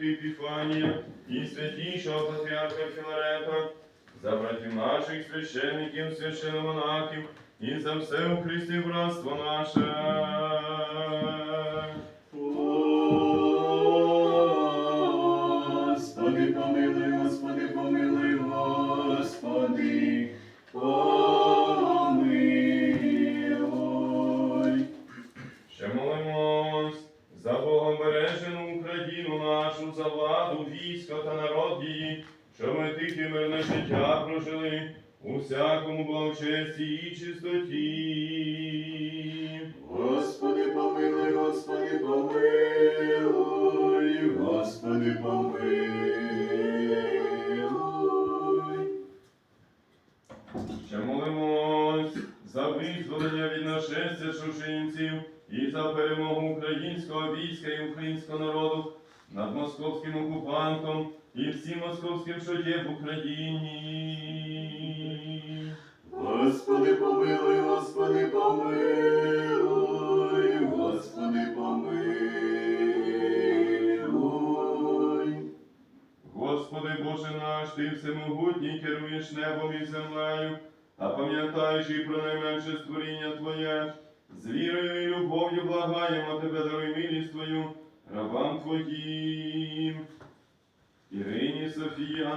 митрополита Епифания и святейшего патриарха Филарета, за братьев наших священников, священномонахов, и за все у Христе братство наше. Господи, помилуй, Господи, помилуй, Господи, помилуй. Ще молимось за Богом Богобережену Україну нашу, за владу, військо та народ її, щоб ми тихе мирне життя прожили у всякому благочесті і чистоті. Господи, помилуй, Господи, помилуй, Господи, помилуй. Ще молимось за визволення від нашестя чужинців і за перемогу українського війська і українського народу над московським окупантом і всім московським, що є в Україні. Господи, помилуй, Господи, помилуй, Господи, помилуй. Господи Боже наш, Ти всемогутній керуєш небом і землею, та пам'ятаючи про найменше створіння Твоє, з вірою і любов'ю благаємо Тебе, даруй милість Твою, рабам Твоїм. Ірині Софії,